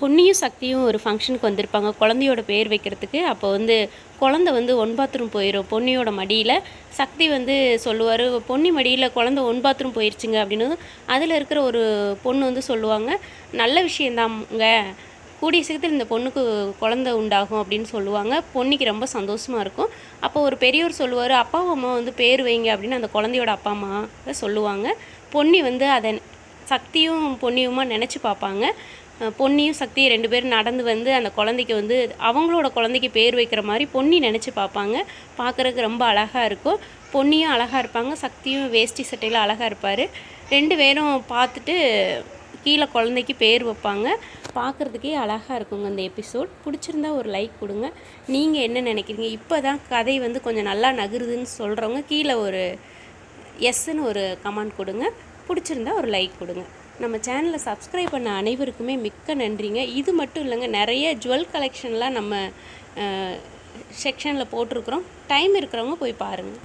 பொன்னியும் சக்தியும் ஒரு ஃபங்க்ஷனுக்கு வந்திருப்பாங்க. குழந்தையோட பேர் வைக்கிறதுக்கு. அப்போ வந்து குழந்தை வந்து ஒன் பாத்ரூம் போயிடும் பொன்னியோட மடியில் சக்தி வந்து சொல்லுவார் பொன்னி மடியில் குழந்தை ஒன் பாத்ரூம் போயிடுச்சுங்க அப்படின்னு அதில் இருக்கிற ஒரு பொண்ணு வந்து சொல்லுவாங்க. நல்ல விஷயந்தாங்க கூடிய சீக்கிரத்தில் இந்த பொண்ணுக்கு குழந்தை உண்டாகும் அப்படின்னு சொல்லுவாங்க. பொன்னிக்கு ரொம்ப சந்தோஷமாக இருக்கும். அப்போ ஒரு பெரியவர் சொல்லுவார் அப்பா அம்மா வந்து பேர் வைங்க அப்படின்னு அந்த குழந்தையோட அப்பா அம்மா சொல்லுவாங்க. பொன்னி வந்து அதை சக்தியும் பொன்னியுமா நினச்சி பார்ப்பாங்க. பொன்னியும் சக்தியும் ரெண்டு பேரும் நடந்து வந்து அந்த குழந்தைக்கு வந்து அவங்களோட குழந்தைக்கு பேர் வைக்கிற மாதிரி பொன்னி நினச்சி பார்ப்பாங்க. பார்க்குறதுக்கு ரொம்ப அழகாக இருக்கும். பொன்னியும் அழகாக இருப்பாங்க. சக்தியும் வேஷ்டி சட்டையில் அழகாக இருப்பார். ரெண்டு பேரும் பார்த்துட்டு கீழே குழந்தைக்கு பேர் வைப்பாங்க. பார்க்குறதுக்கே அழகாக இருக்குங்க இந்த எபிசோட். பிடிச்சிருந்தா ஒரு லைக் கொடுங்க. நீங்கள் என்ன நினைக்கிறீங்க? இப்போ தான் கதை வந்து கொஞ்சம் நல்லா நகருதுன்னு சொல்கிறவங்க கீழே ஒரு எஸ்ன்னு ஒரு கமெண்ட் கொடுங்க. பிடிச்சிருந்தா ஒரு லைக் கொடுங்க. நம்ம சேனலை சப்ஸ்கிரைப் பண்ண அனைவருக்குமே மிக்க நன்றிங்க. இது மட்டும் இல்லைங்க நிறைய ஜுவல் கலெக்ஷன்லாம் நம்ம செக்ஷனில் போட்டிருக்குறோம். டைம் இருக்கிறவங்க போய் பாருங்கள்